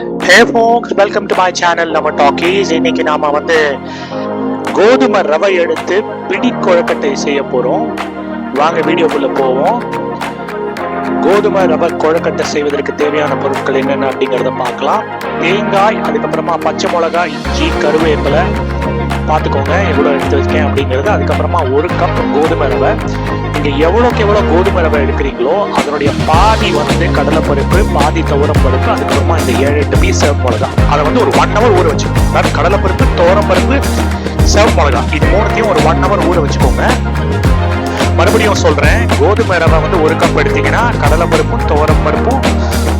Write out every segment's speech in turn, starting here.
Hey folks welcome to my channel நம்ம talkies இன்னைக்கு நாம வந்து கோதுமை ரவை எடுத்து பிடி கொழுக்கட்டை செய்ய போறோம். வாங்க வீடியோக்குள்ள போவோம். கோதுமை ரவை கொழுக்கட்டை செய்வதற்கு தேவையான பொருட்கள் என்னென்ன அப்படிங்கிறத பார்க்கலாம். தேங்காய் அதுக்கப்புறமா பச்சை மிளகாய் இஞ்சி கருவேப்பிலை பார்த்துக்கோங்க எவ்வளோ எடுத்து வச்சுக்கேன் அப்படிங்கிறது. அதுக்கப்புறமா ஒரு கப் கோதுமை ரவை. நீங்கள் எவ்வளோக்கு எவ்வளோ கோதுமை ரவை எடுக்கிறீங்களோ அதனுடைய பாதி வந்து கடலைப்பருப்பு பாதி துவரம் பருப்பு அதுக்கப்புறமா இந்த ஏழு எட்டு பீஸ் சிவப்பு மிளகா அதை வந்து ஒரு ஒன் ஹவர் ஊற வச்சுக்கோங்க. அதாவது கடலைப்பருப்பு துவரம் பருப்பு சிவப்பு மிளகா இது மூணுத்தையும் ஒரு ஒன் ஹவர் ஊற வச்சுக்கோங்க. மறுபடியும் சொல்கிறேன் கோதுமை ரவை வந்து ஒரு கப் எடுத்தீங்கன்னா கடலைப்பருப்பும் துவரம் பருப்பும்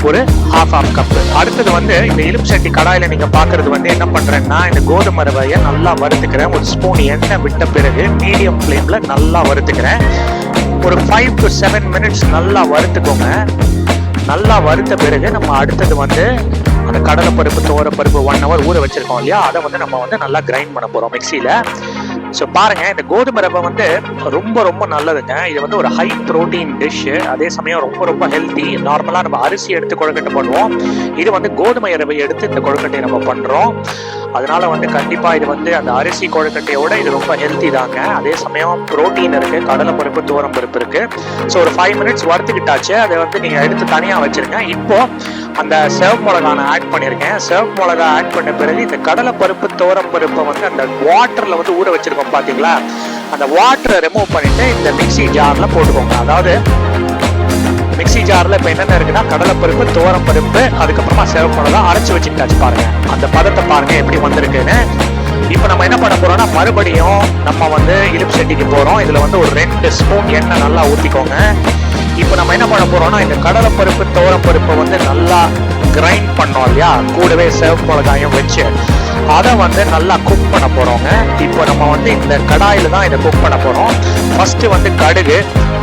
ஒரு ஹாஃப் ஆஃப் கப் அடுத்தது வந்து இந்த இலுப்பு கடாயில் கடாயில நீங்க பாக்குறது வந்து என்ன பண்றேன்னா இந்த கோதுமை ரவையை நல்லா வறுத்துக்கிறேன். ஒரு ஸ்பூன் எண்ணெய் விட்ட பிறகு மீடியம் ஃப்ளேம்ல நல்லா வறுத்துக்கிறேன். ஒரு ஃபைவ் டு செவன் மினிட்ஸ் நல்லா வறுத்துக்கோங்க. நல்லா வறுத்த பிறகு நம்ம அடுத்தது வந்து அந்த கடலை பருப்பு ஒன் ஹவர் ஊற வச்சிருக்கோம் இல்லையா? அதை வந்து நம்ம வந்து நல்லா கிரைண்ட் பண்ண போறோம் மிக்சியில. ஸோ பாருங்க இந்த கோதுமை ரவை வந்து ரொம்ப ரொம்ப நல்லதுங்க. இது வந்து ஒரு ஹை ப்ரோட்டீன் டிஷ் அதே சமயம் ரொம்ப ரொம்ப ஹெல்த்தி நார்மலாக நம்ம அரிசி எடுத்து கொழுக்கட்டை பண்ணுவோம். இது வந்து கோதுமை ரவை எடுத்து இந்த கொழுக்கட்டையை நம்ம பண்ணுறோம் அதனால வந்து கண்டிப்பாக இது வந்து அந்த அரிசி கொழுக்கட்டையோட இது ரொம்ப ஹெல்த்தி தாங்க. அதே சமயம் புரோட்டீன் இருக்கு கடலை பருப்பு தூரம் பருப்பு இருக்கு. ஸோ ஒரு ஃபைவ் மினிட்ஸ் வறுத்துக்கிட்டாச்சு. அதை வந்து நீங்கள் எடுத்து தனியாக வச்சிருங்க. இப்போ அந்த சேவ் மிளகா நான் ஆட் பண்ணியிருக்கேன் சேவ் மிளகா ஆட் பண்ண பிறகு இந்த கடலை பருப்பு தோரம் பருப்பை வந்து அந்த வாட்டரில் வந்து ஊற வச்சிருக்கோம் பாத்தீங்களா? அந்த வாட்டரை ரிமூவ் பண்ணிவிட்டு இந்த மிக்ஸி ஜாரில் போட்டுக்கோங்க. அதாவது மிக்ஸி ஜாரில் இப்போ என்னென்ன இருக்குன்னா கடலைப்பருப்பு துவரம் பருப்பு அதுக்கப்புறமா சிவப்பு மிளகா வச்சுக்கிட்டாச்சு பாருங்கள் அந்த பதத்தை பாருங்கள் எப்படி வந்திருக்குன்னு. இப்போ நம்ம என்ன பண்ண போகிறோம்னா மறுபடியும் நம்ம வந்து இலுப்பு செட்டிக்கு போகிறோம் இதில் வந்து ஒரு ரெண்டு ஸ்பூன் எண்ணெய் நல்லா ஊற்றிக்கோங்க இப்போ நம்ம என்ன பண்ண போகிறோம்னா இந்த கடலைப்பருப்பு துவரம் வந்து நல்லா கிரைண்ட் பண்ணோம் இல்லையா? கூடவே சிவப்பு மிளகாயும் வச்சு அதை வந்து நல்லா குக் பண்ண போகிறோங்க இப்போ நம்ம வந்து இந்த கடாயில் தான் இதை குக் பண்ண போகிறோம் ஃபஸ்ட்டு வந்து கடுகு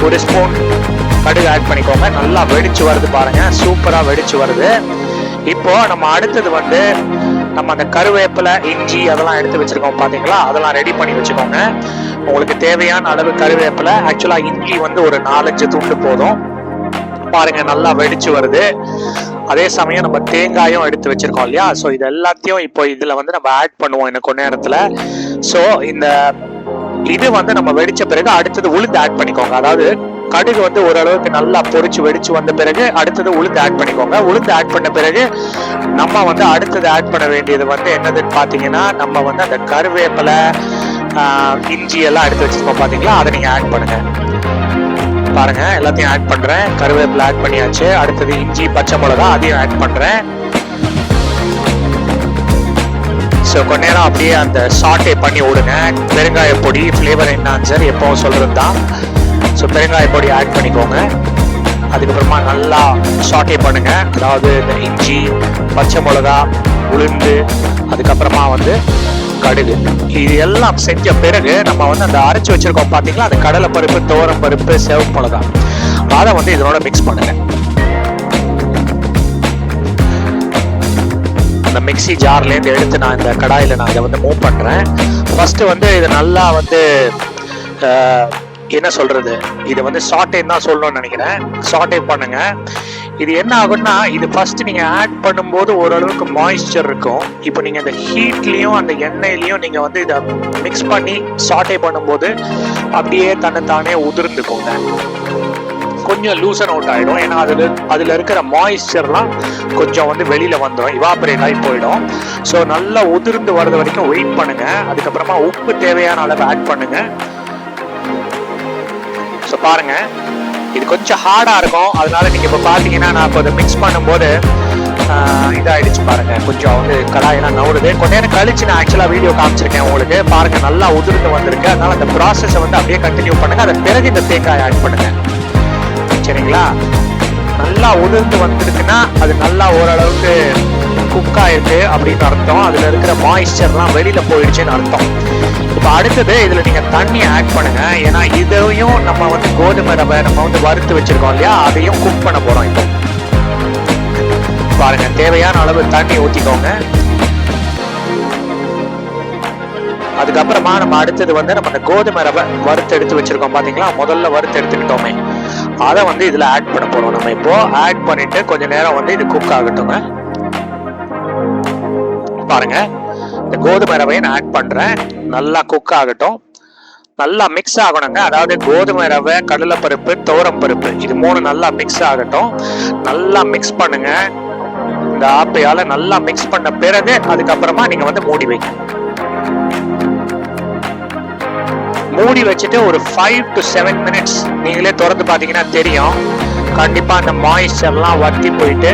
ஒரு ஸ்பூன் கடுகு ஆட் பண்ணிக்கோங்க. நல்லா வெடிச்சு வருது பாருங்கள் சூப்பராக வெடிச்சு வருது. இப்போ நம்ம அடுத்தது வந்து நம்ம அந்த கருவேப்பிலை இஞ்சி அதெல்லாம் எடுத்து வச்சுருக்கோம் பார்த்தீங்களா அதெல்லாம் ரெடி பண்ணி வச்சுக்கோங்க. உங்களுக்கு தேவையான அளவு கருவேப்பிலை. ஆக்சுவலாக இஞ்சி வந்து ஒரு நாலஞ்சு துண்டு போதும். பாருங்க நல்லா வெடிச்சு வருது. அதே சமயம் நம்ம தேங்காயும் எடுத்து வச்சிருக்கோம் இல்லையா? ஸோ இது எல்லாத்தையும் இப்போ இதில் வந்து நம்ம ஆட் பண்ணுவோம் இன்னும் கொஞ்ச நேரத்தில். ஸோ இந்த இது வந்து நம்ம வெடிச்ச பிறகு அடுத்தது உளுந்து ஆட் பண்ணிக்கோங்க. அதாவது கடுகு வந்து ஓரளவுக்கு நல்லா பொரிச்சு வெடிச்சு வந்த பிறகு அடுத்தது உளுந்து ஆட் பண்ணிக்கோங்க. உளுந்து ஆட் பண்ண பிறகு நம்ம வந்து அடுத்தது ஆட் பண்ண வேண்டியது வந்து என்னதுன்னு பார்த்தீங்கன்னா நம்ம வந்து அந்த கருவேப்பிலை இஞ்சி எல்லாம் எடுத்து வச்சிருக்கோம் பார்த்தீங்களா அதை நீங்கள் ஆட் பண்ணுங்க. பாருங்க எல்லாத்தையும் ஆட் பண்றேன். கருவேப்பிலை ஆட் பண்ணியாச்சு. அடுத்தது இஞ்சி பச்சை மிளகா அதையும் ஆட் பண்றேன். ஸோ கொஞ்ச நேரம் அப்படியே அந்த சாட்டே பண்ணி விடுங்க. பெருங்காய பொடி ஃப்ளேவர் என்ஹான்சர் எப்பவும் சொல்றது தான். ஸோ பெருங்காய பொடி ஆட் பண்ணிக்கோங்க. அதுக்கப்புறமா நல்லா சாட்டே பண்ணுங்க. அதாவது இந்த இஞ்சி பச்சை மிளகா உளுந்து அதுக்கப்புறமா வந்து கடுகு. இது எல்லாம் செஞ்ச பிறகு நம்ம வந்து அந்த அரைச்சு வச்சிருக்கோம் பார்த்தீங்களா அந்த கடலை பருப்பு துவரம் பருப்பு செவப்பு மிளகா. அதை வந்து இதனோட மிக்ஸ் பண்ணுங்க. அந்த மிக்ஸி ஜார்லேருந்து எடுத்து நான் இந்த கடாயில் நான் இதை வந்து மூவ் பண்ணுறேன் ஃபர்ஸ்ட் வந்து இது நல்லா வந்து என்ன சொல்றது? இதை வந்து சாட்டேன்னு தான் சொல்லணும்னு நினைக்கிறேன். சாட்டே பண்ணுங்க. இது என்ன ஆகும்னா இது ஃபர்ஸ்ட் நீங்க ஆட் பண்ணும்போது ஓரளவுக்கு மாய்ஸ்சர் இருக்கும். இப்போ நீங்க அந்த ஹீட்லயும் அந்த எண்ணெயிலையும் நீங்க வந்து இதை மிக்ஸ் பண்ணி சாட்டே பண்ணும்போது அப்படியே தன்னைத்தானே உதிர்ந்துக்கோங்க. கொஞ்சம் லூசன் அவுட் ஆகிடும் ஏன்னா அதில் அதில் இருக்கிற மாய்ஸ்சர்லாம் கொஞ்சம் வந்து வெளியில் வந்துடும் இவாபரேட் ஆகி போயிடும். ஸோ நல்லா உதிர்ந்து வர்றது வரைக்கும் வெயிட் பண்ணுங்கள் அதுக்கப்புறமா உப்பு தேவையான அளவு ஆட் பண்ணுங்கள் ஸோ பாருங்கள் இது கொஞ்சம் ஹார்டாக இருக்கும். அதனால நீங்கள் இப்போ பார்த்தீங்கன்னா நான் இப்போ அதை மிக்ஸ் பண்ணும்போது இதாகிடுச்சு இதாயிடுச்சு பாருங்க. கொஞ்சம் வந்து கடாயெல்லாம் நவுடுது கொஞ்ச நேரம் கழிச்சு நான் ஆக்சுவலாக வீடியோ காமிச்சிருக்கேன் உங்களுக்கு. பாருங்க நல்லா உதிர்ந்து வந்திருக்கு. அதனால அந்த ப்ராசஸை வந்து அப்படியே கண்டினியூ பண்ணுங்க. அதன் பிறகு இந்த தேங்காய் ஆட் பண்ணுங்க. சரிங்களா? நல்லா உதிர்ந்து வந்திருக்குன்னா அது நல்லா ஓரளவுக்கு குக் ஆயிருக்கு அப்படின்னு அர்த்தம். அதுல இருக்கிற மாய்ஸ்சர்லாம் வெளியில போயிடுச்சுன்னு அர்த்தம். இப்போ அடுத்தது இதுல நீங்க தண்ணி ஆட் பண்ணுங்க. ஏன்னா இதையும் நம்ம வந்து கோதுமை ரவை நம்ம வந்து வறுத்து வச்சிருக்கோம் இல்லையா? அதையும் குக் பண்ண போறோம் இப்போ. பாருங்க தேவையான அளவு தண்ணி ஊத்திக்கோங்க. அதுக்கப்புறமா நம்ம அடுத்தது வந்து நம்ம இந்த கோதுமை ரவை வறுத்து எடுத்து வச்சிருக்கோம் பாத்தீங்களா? முதல்ல வறுத்து எடுத்துக்கிட்டோமே. அதை வந்து இதுல ஆட் பண்ண போறோம் நம்ம இப்போ. ஆட் பண்ணிட்டு கொஞ்ச நேரம் வந்து இது குக் ஆகட்டுங்க. பாருங்க. இந்த கோதுமை ரவையை நான் ஆட் பண்றேன். நல்லா குக் ஆகட்டும். நல்லா மிக்ஸ் ஆகணுங்க. அதாவது கோதுமை ரவை கடலைப்பருப்பு துவரம் பருப்பு இது மூணு நல்லா மிக்ஸ் ஆகட்டும். நல்லா மிக்ஸ் பண்ணுங்க. இந்த ஆப்பையால நல்லா மிக்ஸ் பண்ண பிறகு அதுக்கப்புறமா நீங்க வந்து மூடி வைங்க. மூடி வச்சுட்டு ஒரு ஃபைவ் டு செவன் மினிட்ஸ் நீங்களே திறந்து பார்த்தீங்கன்னா தெரியும். கண்டிப்பாக அந்த மாய்ஸ்டர்லாம் வத்தி போயிட்டு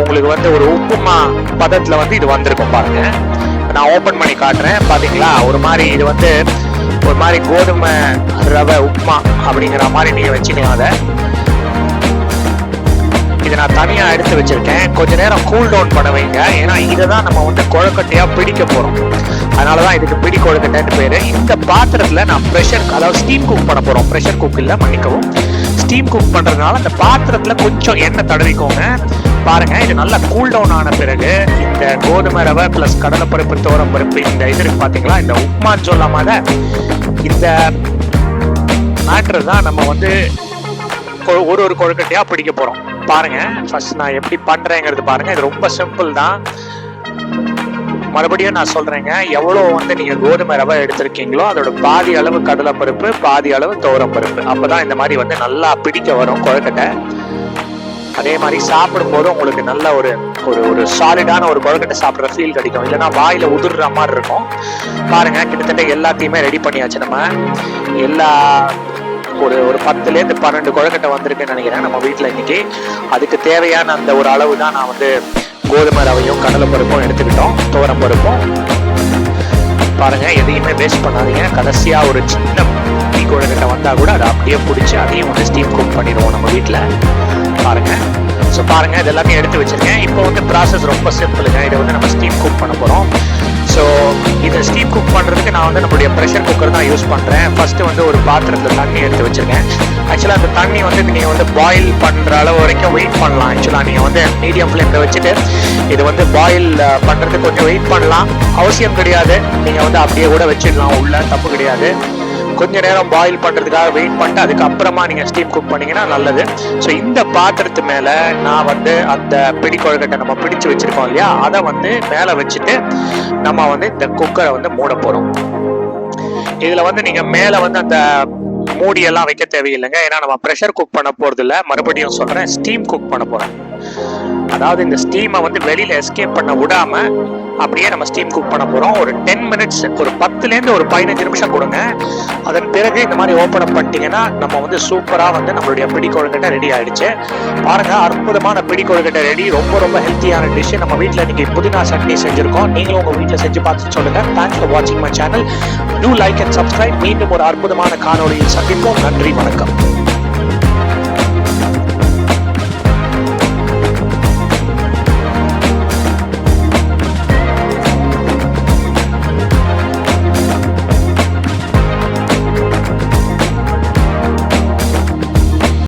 உங்களுக்கு வந்து ஒரு உப்புமா பதத்தில் வந்து இது வந்திருக்கும் பாருங்க. நான் ஓப்பன் பண்ணி காட்டுறேன் பார்த்தீங்களா ஒரு மாதிரி இது வந்து ஒரு மாதிரி கோதுமை ரவை உப்புமா அப்படிங்கிற மாதிரி நீங்கள் வச்சுக்கலாம் அதை. இதை நான் தனியாக எடுத்து வச்சுருக்கேன். கொஞ்ச நேரம் கூல் டவுன் பண்ண வைங்க. ஏன்னா இதை தான் நம்ம வந்து கொழக்கட்டையாக பிடிக்க அதனால் தான் இதுக்கு பிடி கொழுக்கட்டைன்னு பேர். இந்த பாத்திரத்தில் நான் ப்ரெஷர் அதாவது ஸ்டீம் குக் பண்ண போகிறோம் ப்ரெஷர் குக் இல்ல மன்னிக்கவும். ஸ்டீம் குக் பண்றதுனால அந்த பாத்திரத்துல கொஞ்சம் எண்ணெய் தடவிக்கோங்க. பாருங்க இது நல்லா கூல் டவுன் ஆன பிறகு இந்த கோதுமை ரவை பிளஸ் கடலைப்பருப்பு தோரம் பருப்பு இந்த இது இருக்கு பாத்தீங்களா இந்த உப்மா சொல்லாம இந்த மேட்ரு தான் நம்ம வந்து கொ- ஒரு ஒரு கொழுக்கட்டையாக பிடிக்க போகிறோம் பாருங்கள் ஃபஸ்ட் நான் எப்படி பண்ணுறேங்கிறது பாருங்கள் இது ரொம்ப சிம்பிள் தான். மறுபடியும் நான் சொல்றேங்க எவ்வளோ வந்து நீங்கள் கோதுமை ரவை எடுத்திருக்கீங்களோ அதோட பாதி அளவு கடலைப்பருப்பு பாதி அளவு துவரம் பருப்பு அப்பதான் இந்த மாதிரி வந்து நல்லா பிடிக்க வரும் கொழுக்கட்டை. அதே மாதிரி சாப்பிடும்போது உங்களுக்கு நல்ல ஒரு ஒரு ஒரு சாலிடான ஒரு கொழுக்கட்டை சாப்பிட்ற ஃபீல் கிடைக்கும். இல்லைன்னா வாயில் உதிர்ற மாதிரி இருக்கும். பாருங்க கிட்டத்தட்ட எல்லாத்தையுமே ரெடி பண்ணியாச்சு நம்ம. எல்லா ஒரு ஒரு பத்துலேருந்து பன்னெண்டு கொழுக்கட்டை வந்திருக்குன்னு நினைக்கிறேன் நம்ம வீட்டில் இன்னைக்கு. அதுக்கு தேவையான அந்த ஒரு அளவு தான் நான் வந்து கோதுமை ரவையும் கடலை பருப்பும் எடுத்துக்கிட்டோம். துவரம் பருப்பும் பாருங்க எதையுமே வேஸ்ட் பண்ணாதீங்க. கடைசியா ஒரு சின்ன டீ குழந்தைகிட்ட வந்தா கூட அதை அப்படியே பிடிச்சி அதையும் வந்து ஸ்டீம் குக் பண்ணிடுவோம் நம்ம வீட்டில் பாருங்க. ஸோ பாருங்க இது எல்லாமே எடுத்து வச்சிருக்கேன். இப்போ வந்து ப்ராசஸ் ரொம்ப சிம்பிளுங்க இதை வந்து நம்ம ஸ்டீம் குக் பண்ண போகிறோம் ஸோ இதை ஸ்டீம் குக் பண்ணுறதுக்கு நான் வந்து நம்மளுடைய ப்ரெஷர் குக்கர் தான் யூஸ் பண்ணுறேன் ஃபர்ஸ்ட் வந்து ஒரு பாத்திரத்தில் தண்ணி எடுத்து வச்சிருக்கேன். ஆக்சுவலாக அந்த தண்ணி வந்து நீங்கள் வந்து பாயில் பண்ணுற அளவு வரைக்கும் வெயிட் பண்ணலாம். ஆக்சுவலாக நீங்கள் வந்து மீடியம் ஃப்ளேமில் வச்சுட்டு இது வந்து பாயில் பண்ணுறதுக்கு கொஞ்சம் வெயிட் பண்ணலாம். அவசியம் கிடையாது. நீங்கள் வந்து அப்படியே கூட வச்சிடலாம். உள்ள தப்பு கிடையாது. கொஞ்ச நேரம் பாயில் பண்ணுறதுக்காக வெயிட் பண்ணிட்டு அதுக்கப்புறமா நீங்கள் ஸ்டீம் குக் பண்ணீங்கன்னா நல்லது. ஸோ இந்த பாத்திரத்து மேலே நான் வந்து அந்த பிடி கொழுக்கட்டை நம்ம பிடிச்சு வச்சுருக்கோம் இல்லையா? அதை வந்து மேலே வச்சுட்டு நம்ம வந்து இந்த குக்கரை வந்து மூட போகிறோம் இதில் வந்து நீங்கள் மேலே வந்து அந்த மூடியெல்லாம் வைக்க தேவையில்லைங்க. ஏன்னா நம்ம ப்ரெஷர் குக் பண்ண போகிறதில்ல மறுபடியும் சொல்கிறேன் ஸ்டீம் குக் பண்ண போகிறேன் அதாவது இந்த ஸ்டீமை வந்து வெளியில எஸ்கேப் பண்ண விடாம அப்படியே நம்ம ஸ்டீம் குக் பண்ண போறோம். ஒரு டென் மினிட்ஸ் ஒரு பத்துலேருந்து ஒரு பதினஞ்சு நிமிஷம் கொடுங்க. அதன் பிறகு இந்த மாதிரி ஓப்பன் அப் பண்ணிட்டீங்கன்னா நம்ம வந்து சூப்பரா வந்து நம்மளுடைய பிடி கொழுக்கட்டை ரெடி ஆயிடுச்சு. பாருங்க அற்புதமான பிடி கொழுக்கட்டை ரெடி ரொம்ப ரொம்ப ஹெல்த்தியான டிஷ் நம்ம வீட்டில் இன்னைக்கு புதினா சட்னி செஞ்சிருக்கோம். நீங்களும் உங்க வீட்டில் செஞ்சு பார்த்து சொல்லுங்க. தேங்க்ஸ் ஃபார் வாட்சிங் my channel do like and subscribe மீண்டும் ஒரு அற்புதமான காணொலியில் சந்திப்போம். நன்றி வணக்கம்.